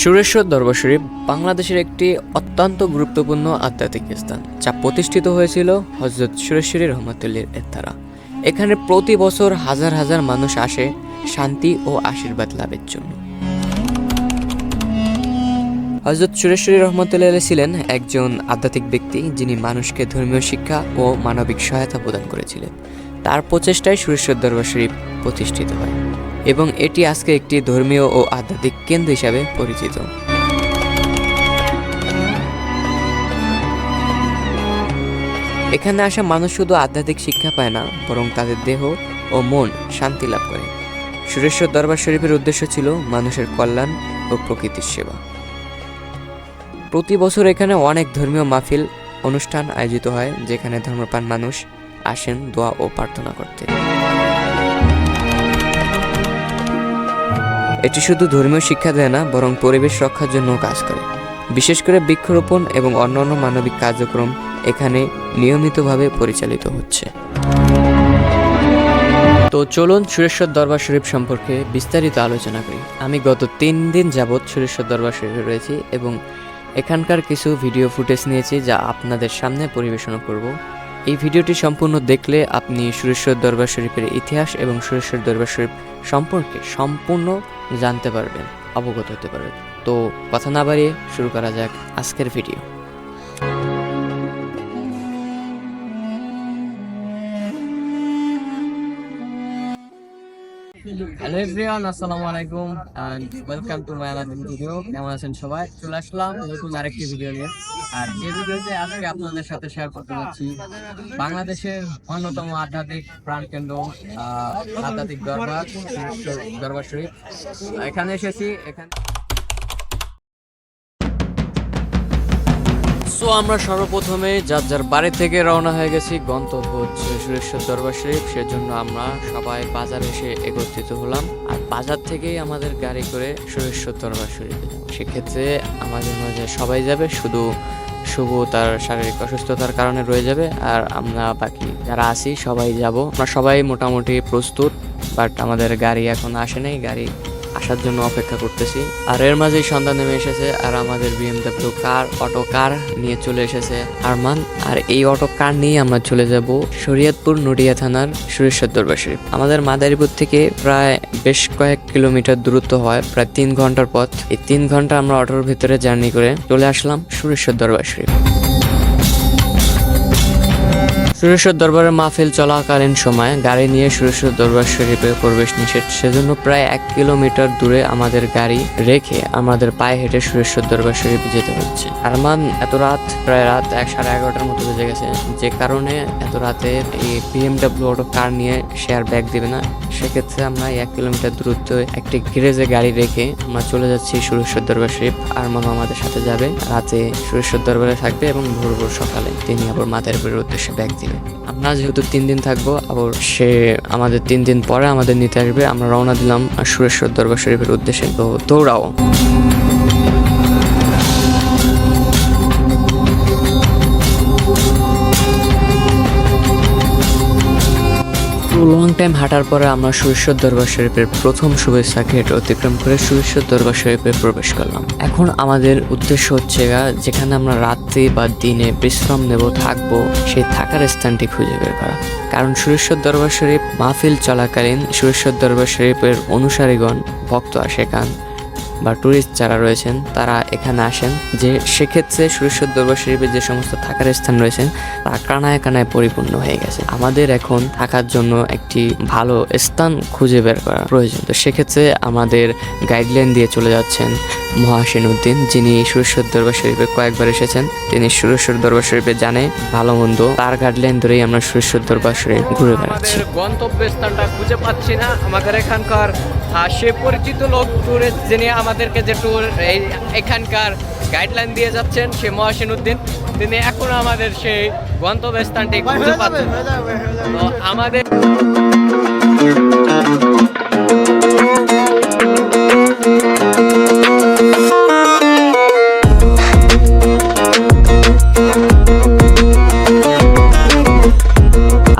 সুরেশ্বর দরবার শরীফ বাংলাদেশের একটি অত্যন্ত গুরুত্বপূর্ণ আধ্যাত্মিক স্থান, যা প্রতিষ্ঠিত হয়েছিল হজরত সুরেশ্বরী রহমতুল্লির এর দ্বারা। এখানে প্রতি বছর হাজার হাজার মানুষ আসে শান্তি ও আশীর্বাদ লাভের জন্য। হজরত সুরেশ্বরী রহমতুল্লাহ ছিলেন একজন আধ্যাত্মিক ব্যক্তি যিনি মানুষকে ধর্মীয় শিক্ষা ও মানবিক সহায়তা প্রদান করেছিলেন। তার প্রচেষ্টায় সুরেশ্বর দরবার শরীফ প্রতিষ্ঠিত হয়। এবং এটি আজকে একটি ধর্মীয় ও আধ্যাত্মিক কেন্দ্র হিসাবে পরিচিত। এখানে আসা মানুষ শুধু আধ্যাত্মিক শিক্ষা পায় না, বরং তাদের দেহ ও মন শান্তি লাভ করে। সুরেশ্বর দরবার শরীফের উদ্দেশ্য ছিল মানুষের কল্যাণ ও প্রকৃতির সেবা। প্রতি বছর এখানে অনেক ধর্মীয় মাহফিল, অনুষ্ঠান আয়োজিত হয়, যেখানে ধর্মপ্রাণ মানুষ আসেন, দোয়া ও প্রার্থনা করতে। এটি শুধু ধর্মীয় শিক্ষা দেয় না, বরং পরিবেশ রক্ষার জন্য কাজ করে। বিশেষ করে বৃক্ষরোপণ এবং অন্যান্য মানবিক কার্যক্রম এখানে নিয়মিতভাবে পরিচালিত হচ্ছে। তো চলুন সুরেশ্বর দরবার শরীফ সম্পর্কে বিস্তারিত আলোচনা করি। আমি গত তিন দিন যাবৎ সুরেশ্বর দরবার শরীফে রয়েছি এবং এখানকার কিছু ভিডিও ফুটেজ নিয়েছি যা আপনাদের সামনে পরিবেশন করব। এই ভিডিওটি সম্পূর্ণ দেখলে আপনি সুরেশ্বর দরবার শরীফের ইতিহাস এবং সুরেশ্বর দরবার শরীফ সম্পর্কে সম্পূর্ণ জানতে পারবেন, অবগত হতে পারবেন। তো কথা না বাড়িয়ে শুরু করা যাক আজকের ভিডিও। হ্যালো এভরিওয়ান আসসালামু আলাইকুম and welcome to my Aladdin video কেমন আছেন সবাই? চলে আসলাম নতুন আরেকটি ভিডিও নিয়ে। আর এই ভিডিওতে আজকে আপনাদের সাথে শেয়ার করতে যাচ্ছি বাংলাদেশের অন্যতম আধ্যাত্মিক প্রাণকেন্দ্র আধ্যাত্মিক দরবার দরবার শরীফ। এখানে এসেছি, এখানে সো আমরা সর্বপ্রথমে যার যার বাড়ি থেকে রওনা হয়ে গেছি, গন্তব্য হচ্ছে সুরেশ্বর দরবার শরীফ। সেজন্য আমরা সবাই বাজারে এসে একত্রিত হলাম। আর বাজার থেকেই আমাদের গাড়ি করে সুরেশ্বর দরবার শরীফে সেক্ষেত্রে আমাদের মাঝে সবাই যাবে, শুধু শুভ তার শারীরিক অসুস্থতার কারণে রয়ে যাবে। আর আমরা বাকি যারা আছি, সবাই যাব। আমরা সবাই মোটামুটি প্রস্তুত বাট আমাদের গাড়ি এখন আসে নাই। গাড়ি আসার জন্য অপেক্ষা করতেছি। আর এর মাঝেই সন্ধ্যা নেমে এসেছে, আর আমাদের বিএমডব্লিউ কার অটো কার নিয়ে চলে এসেছে আরমান। আর এই অটো কার নিয়ে আমরা চলে যাব শরীয়তপুর নডিয়া থানার সুরেশ্বর দরবার শরীফ। আমাদের মাদারীপুর থেকে প্রায় বেশ কয়েক কিলোমিটার দূরত্ব হয়, প্রায় তিন ঘণ্টার পথ। এই তিন ঘণ্টা আমরা অটোর ভিতরে জার্নি করে চলে আসলাম সুরেশ্বর দরবার শরীফ। সুরেশ্বর দরবারের মাহফিল চলাকালীন সময় গাড়ি নিয়ে সুরেশ্বর দরবার শরীফে প্রবেশ নিষেধ। সেজন্য প্রায় এক কিলোমিটার দূরে আমাদের গাড়ি রেখে আমাদের পায়ে হেঁটে সুরেশ্বর দরবার শরীফ যেতে হচ্ছে। আরমান, এত রাত, প্রায় রাত এক, সাড়ে এগারোটার মতো বেজে গেছে। যে কারণে এত রাতে এই বিএমডাব্লিউ অটো কার নিয়ে আর ব্যাগ দেবে না। সেক্ষেত্রে আমরা এক কিলোমিটার দূরত্ব একটি গ্যারেজে গাড়ি রেখে আমরা চলে যাচ্ছি সুরেশ্বর দরবার শরীফ। আরমান আমাদের সাথে যাবে। রাতে সুরেশ্বর দরবারে থাকবে এবং ভোর ভোর সকালে তিনি আবার মাদারীপুরের উদ্দেশ্যে ব্যাগ দিবে। আমরা যেহেতু তিন দিন থাকব, আবার সে আমাদের তিন দিন পরে আমাদের নিতে আসবে, আমরা রওনা দিলাম সুরেশ্বর দরবার শরীফের উদ্দেশ্যে। তো দৌড়াও লং টাইম হাঁটার পরে আমরা সুরেশ্বর দরবার শরীফের প্রথম শুভেচ্ছা গেট অতিক্রম করে সুরেশ্বর দরবার শরীফে প্রবেশ করলাম। এখন আমাদের উদ্দেশ্য হচ্ছে যেখানে আমরা রাত্রি বা দিনে বিশ্রাম নেব, থাকব, সেই থাকার স্থানটি খুঁজে বের করা। কারণ সুরেশ্বর দরবার শরীফ মাহফিল চলাকালীন সুরেশ্বর দরবার শরীফের অনুসারীগণ ভক্ত সেখান বা ট্যুরিস্ট যারা রয়েছেন, তারা এখানে আসেন। যে সেক্ষেত্রে সুরেশ্বর দরবার শরীফের যে সমস্ত থাকার স্থান রয়েছেন, তা কানায় কানায় পরিপূর্ণ হয়ে গেছে। আমাদের এখন থাকার জন্য একটি ভালো স্থান খুঁজে বের করা প্রয়োজন। তো সেক্ষেত্রে আমাদের গাইডলাইন দিয়ে চলে যাচ্ছেন মহাসিন উদ্দিন যিনি সুরেশ্বর দরবার শরীফে কয়েকবার এসেছেন। তিনি সুরেশ্বর দরবার শরীফে জানে, ভালো মন্দ। তার গাইডলাইন ধরেই আমরা সুরেশ্বর দরবার শরীফ ঘুরে বেড়াচ্ছি। গন্তব্য স্থানটা খুঁজে পাচ্ছি না। আমাদের এখানকার সে পরিচিত লোক ট্যুরে যিনি আমাদেরকে যে ট্যুর এই এখানকার গাইডলাইন দিয়ে যাচ্ছেন সে মহাসিন উদ্দিন তিনি এখনও আমাদের সেই গন্তব্যস্থানটি খুঁজে পাচ্ছেন। তো আমাদের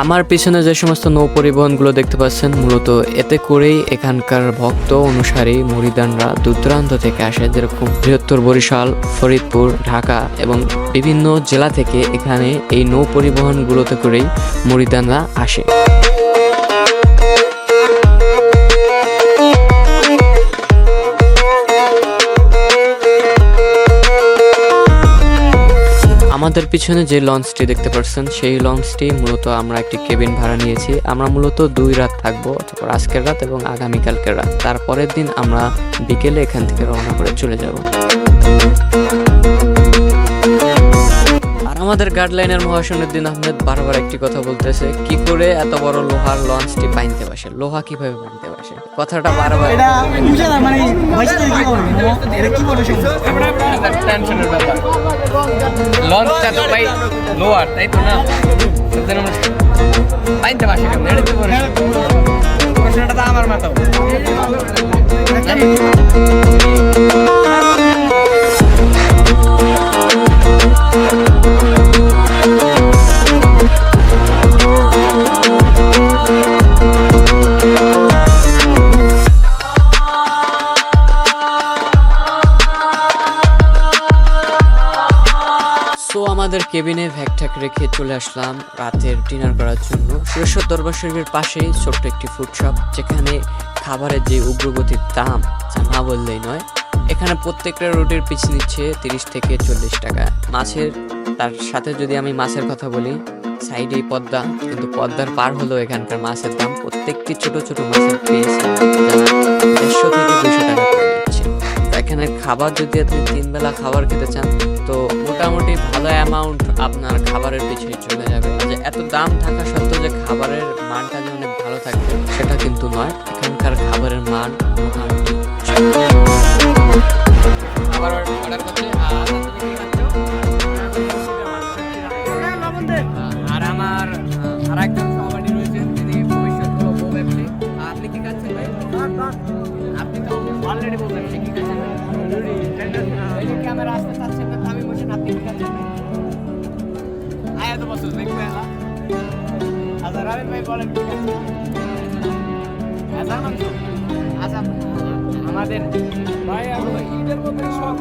আমার পিছনে যে সমস্ত নৌ পরিবহনগুলো দেখতে পাচ্ছেন, মূলত এতে করেই এখানকার ভক্ত অনুসারী মরিদানরা দূরদূরান্ত থেকে আসে, যেরকম বৃহত্তর বরিশাল, ফরিদপুর, ঢাকা এবং বিভিন্ন জেলা থেকে এখানে এই নৌ পরিবহনগুলোতে করেই মরিদানরা আসে। আমাদের পিছনে যে লঞ্চটি দেখতে পাচ্ছেন, সেই লঞ্চটি মূলত আমরা একটি কেবিন ভাড়া নিয়েছি। আমরা মূলত দুই রাত থাকব তারপর আজকের রাত এবং আগামীকালকের রাত। তারপরের দিন আমরা বিকেলে এখান থেকে রওনা করে চলে যাব। আমাদের গাইডলাইনের মহাসনুদ্দিন আহমেদ বারবার একটি কথা বলতেছে কি করে এত বড় লোহার লঞ্চটি বাইনতে বসে? লোহা কীভাবে বাইনতে বসে? কথাটা বারবার এটা বুঝে না মানে কি করবে এটা কি বলে টেনশনের ব্যাপার। লঞ্চটা তো ভাই লোয়ার তাই তো না? আমরা দেবো প্রশ্নটা তো আমার মাথাও রেখে চলে আসলাম রাতের ডিনার করার জন্য। সুরেশ্বর দরবার শরীফের পাশেই ছোট্ট একটি ফুড শপ যেখানে খাবারের যে উগ্রগতির দাম না বললেই নয়, এখানে প্রত্যেকটা রুটির পিছ নিচ্ছে তিরিশ থেকে চল্লিশ টাকা। মাছের, তার সাথে যদি আমি মাছের কথা বলি সাইডেই পদ্মা, কিন্তু পদ্মার পার হলো এখানকার মাছের দাম প্রত্যেকটি ছোট ছোট মাছের পিস দেড়শো থেকে দুশো টাকা এখানে খাবার যদি আপনি তিন বেলা খাবার খেতে চান, তো মোটামুটি ভালো অ্যামাউন্ট আপনার খাবারের পিছনে চলে যাবে। যে এত দাম থাকা সত্ত্বেও যে খাবারের মানটা যে অনেক ভালো থাকবে, সেটা কিন্তু নয়। এখানকার খাবারের মান আবার অর্ডার আয়া তো বসুন ভাই পেলা আচ্ছা রাবিন ভাই বলেন হাজার মাংস আচ্ছা আমাদের সব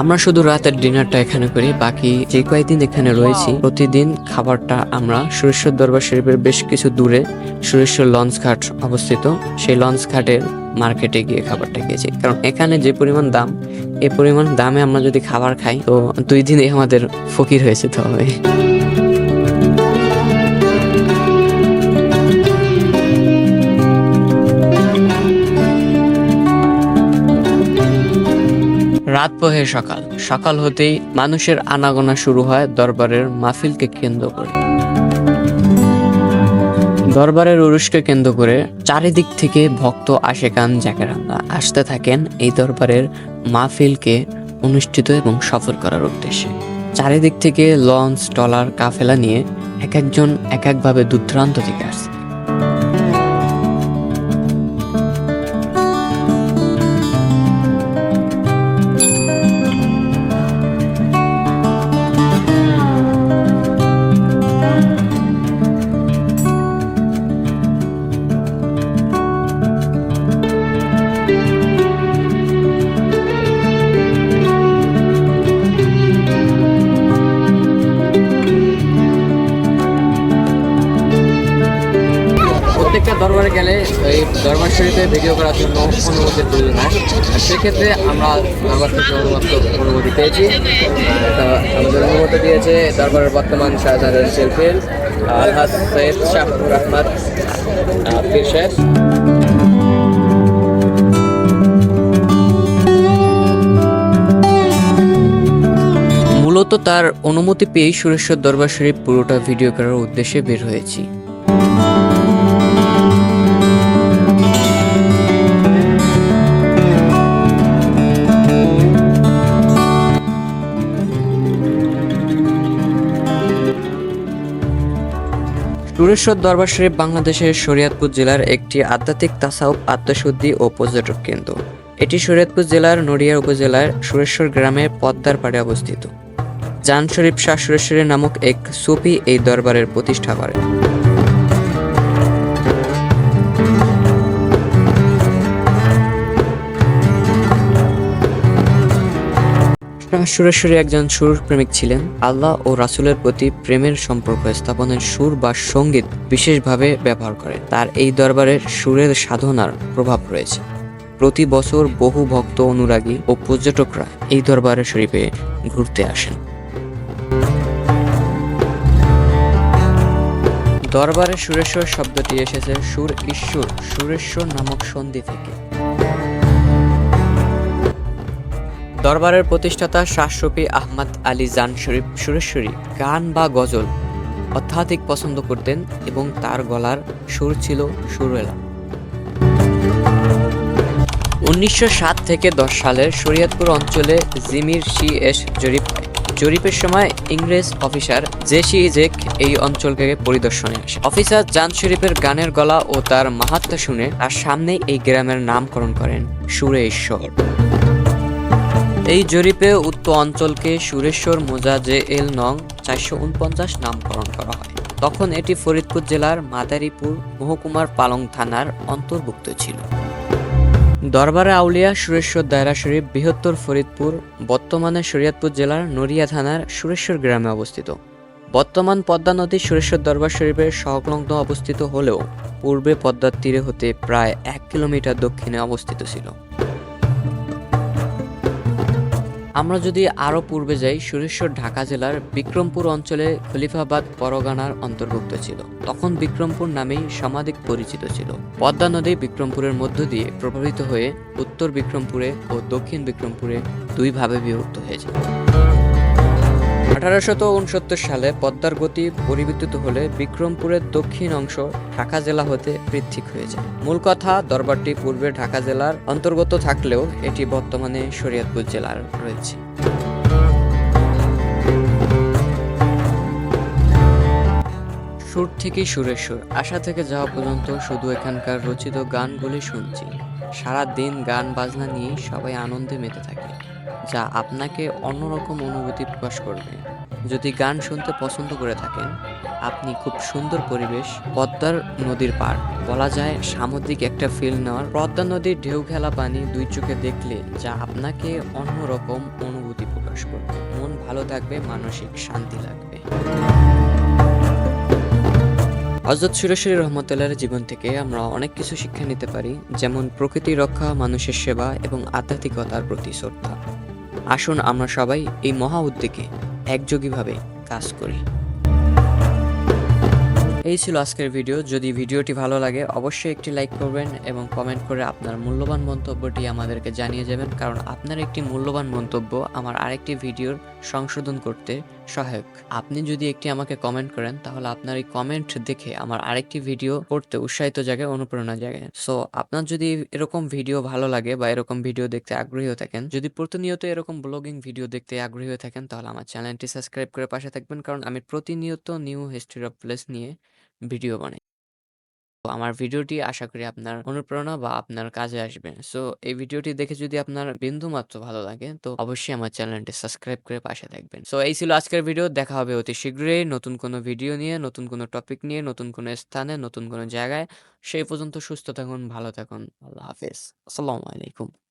আমরা। শুধু রাতের ডিনারটা এখানে করি বাকি যে কয়েকদিন এখানে রয়েছি প্রতিদিন খাবারটা আমরা সুরেশ্বর দরবার শরীফের বেশ কিছু দূরে সুরেশ্বর লঞ্চ ঘাট অবস্থিত। সেই লঞ্চ ঘাটের মার্কেটে গিয়ে খাবারটা খেয়েছি। কারণ এখানে যে পরিমাণ দাম, এ পরিমাণ দামে আমরা যদি খাবার খাই, তো দুই দিনে আমাদের ফকির হয়ে যেতে হবে। রাত পোহে সকাল। সকাল হতেই মানুষের আনাগোনা শুরু হয় দরবারের মাহফিলকে কেন্দ্র করে। দরবারের উরুষকে কেন্দ্র করে চারিদিক থেকে ভক্ত আশেকান জাকেরানরা আসতে থাকেন এই দরবারের মাহফিলকে অনুষ্ঠিত এবং সফর করার উদ্দেশ্যে। চারিদিক থেকে লঞ্চ, ট্রলার, কাফেলা নিয়ে এক একজন এক একভাবে দুর্দ্রান্ত থেকে আসছে। সেক্ষেত্রে আমরা দরবার থেকে অনুমতি অনুমতি পেয়েছি। আমাদের অনুমতি দিয়েছে। দরবারের বর্তমান শাহজাহানের সেলফিল আলহাজ সৈয়দ শাহুর আহমদ আহ, পীর সাহেব। মূলত তার অনুমতি পেয়েই সুরেশ্বর দরবার শরীফ পুরোটা ভিডিও করার উদ্দেশ্যে বের হয়েছি। সুরেশ্বর দরবার শরীফ বাংলাদেশের শরীয়তপুর জেলার একটি আধ্যাত্মিক তাসাউপ আত্মশুদ্ধি ও পর্যটক কেন্দ্র। এটি শরীয়তপুর জেলার নড়িয়া উপজেলার সুরেশ্বর গ্রামের পদ্মার পাড়ে অবস্থিত। জান শরীফ শাহ সুরেশ্বরী নামক এক সুফি এই দরবারের প্রতিষ্ঠা করেন। সুরেশ্বরী একজন সুর প্রেমিক ছিলেন। আল্লাহ ও রাসুলের প্রতি প্রেমের সম্পর্ক স্থাপনের সুর বা সংগীত বিশেষভাবে ব্যবহার করেন তার এই দরবারের সুরের সাধনার প্রভাব রয়েছে। প্রতি বছর বহু ভক্ত অনুরাগী ও পর্যটকরা এই দরবারে শরীফে ঘুরতে আসেন। দরবারে সুরেশ্বর শব্দটি এসেছে সুর ঈশ্বর, সুরেশ্বর নামক সন্ধি থেকে। দরবারের প্রতিষ্ঠাতা শাহরফি আহমদ আলী জান শরীফ সুরেশ্বরী গান বা গজল অত্যাধিক পছন্দ করতেন এবং তার গলার সুর ছিল সুরেলা উনিশশো সাত থেকে দশ সালের শরীয়তপুর অঞ্চলে জিমির সি এস জরিপ। জরিপের সময় ইংরেজ অফিসার জেসি জেক এই অঞ্চলকে পরিদর্শনে আসে অফিসার জান শরীফের গানের গলা ও তার মাহাত্ম্য শুনে তার সামনেই এই গ্রামের নামকরণ করেন সুরেশ্বর এই জরিপে উক্ত অঞ্চলকে সুরেশ্বর মোজা জে এল নং চারশো উনপঞ্চাশ নামকরণ করা হয়। তখন এটি ফরিদপুর জেলার মাদারীপুর মহকুমার পালং থানার অন্তর্ভুক্ত ছিল। দরবারে আউলিয়া সুরেশ্বর দায়রা শরীফ বৃহত্তর ফরিদপুর, বর্তমানে শরীয়তপুর জেলার নড়িয়া থানার সুরেশ্বর গ্রামে অবস্থিত। বর্তমান পদ্মা নদী সুরেশ্বর দরবার শরীফের সংলগ্ন অবস্থিত হলেও পূর্বে পদ্মার তীরে হতে প্রায় এক কিলোমিটার দক্ষিণে অবস্থিত ছিল। আমরা যদি আরও পূর্বে যাই, সুরেশ্বর ঢাকা জেলার বিক্রমপুর অঞ্চলে খলিফাবাদ পরগনার অন্তর্ভুক্ত ছিল। তখন বিক্রমপুর নামেই সমাধিক পরিচিত ছিল। পদ্মা নদী বিক্রমপুরের মধ্য দিয়ে প্রভাবিত হয়ে উত্তর বিক্রমপুরে ও দক্ষিণ বিক্রমপুরে দুইভাবে বিভক্ত হয়েছে। আঠারোশত সালে পদ্মার গতি পরিবর্তিত হলে বিক্রমপুরের দক্ষিণ অংশ ঢাকা জেলা হতে পৃথক হয়ে যায়। মূল কথা, দরবারটি পূর্বে ঢাকা জেলার অন্তর্গত থাকলেও এটি বর্তমানে শরীয়তপুর জেলার রয়েছে। সুর থেকে সুরেশ্বর আসা থেকে যাওয়া পর্যন্ত শুধু এখানকার রচিত গানগুলি শুনছি। সারা দিন গান বাজনা নিয়ে সবাই আনন্দে মেতে থাকে, যা আপনাকে অন্যরকম অনুভূতি প্রকাশ করবে। যদি গান শুনতে পছন্দ করে থাকেন, আপনি খুব সুন্দর পরিবেশ, পদ্মার নদীর পার বলা যায় সামুদ্রিক একটা ফিল নেওয়ার। পদ্মা নদীর ঢেউ খেলা পানি দুই চোখে দেখলে যা আপনাকে অন্যরকম অনুভূতি প্রকাশ করবে। মন ভালো থাকবে, মানসিক শান্তি লাগবে। হজরত সুরেশ্বরী রহমতুল্লাহের জীবন থেকে আমরা অনেক কিছু শিক্ষা নিতে পারি, যেমন প্রকৃতি রক্ষা, মানুষের সেবা এবং আধ্যাত্মিকতার প্রতি শ্রদ্ধা। আসুন আমরা সবাই এই মহা উদ্যোগে একযোগীভাবে কাজ করি। এই ছিল আজকের ভিডিও। যদি ভিডিওটি ভালো লাগে, অবশ্যই একটি লাইক করবেন এবং কমেন্ট করে আপনার মূল্যবান মন্তব্যটি আমাদেরকে জানিয়ে যাবেন, কারণ আপনার একটি মূল্যবান মন্তব্য আমার আরেকটি ভিডিওর সংশোধন করতে সহায়ক, আপনি যদি একটি আমাকে কমেন্ট করেন, তাহলে আপনার এই কমেন্ট দেখে আমার আরেকটি ভিডিও করতে উৎসাহিত জায়গায় অনুপ্রেরণা জায়গায় সো আপনার যদি এরকম ভিডিও ভালো লাগে বা এরকম ভিডিও দেখতে আগ্রহী হয়ে থাকেন, যদি প্রতিনিয়ত এরকম ব্লগিং ভিডিও দেখতে আগ্রহী হয়ে থাকেন, তাহলে আমার চ্যানেলটি সাবস্ক্রাইব করে পাশে থাকবেন, কারণ আমি প্রতিনিয়ত নিউ হিস্ট্রি অফ প্লেস নিয়ে ভিডিও বানাই। আমার ভিডিওটি আশা করি আপনার অনুপ্রেরণা বা আপনার কাজে আসবে। সো, এই ভিডিওটি দেখে যদি আপনার বিন্দু মাত্র ভালো লাগে, তো অবশ্যই আমার চ্যানেলটি সাবস্ক্রাইব করে পাশে থাকবেন। সো, এই ছিল আজকের ভিডিও। দেখা হবে অতি শীঘ্রই নতুন কোনো ভিডিও নিয়ে, নতুন কোনো টপিক নিয়ে, নতুন কোনো স্থানে, নতুন কোনো জায়গায়। সেই পর্যন্ত সুস্থ থাকুন, ভালো থাকুন। আল্লাহ হাফেজ। আসসালামু আলাইকুম।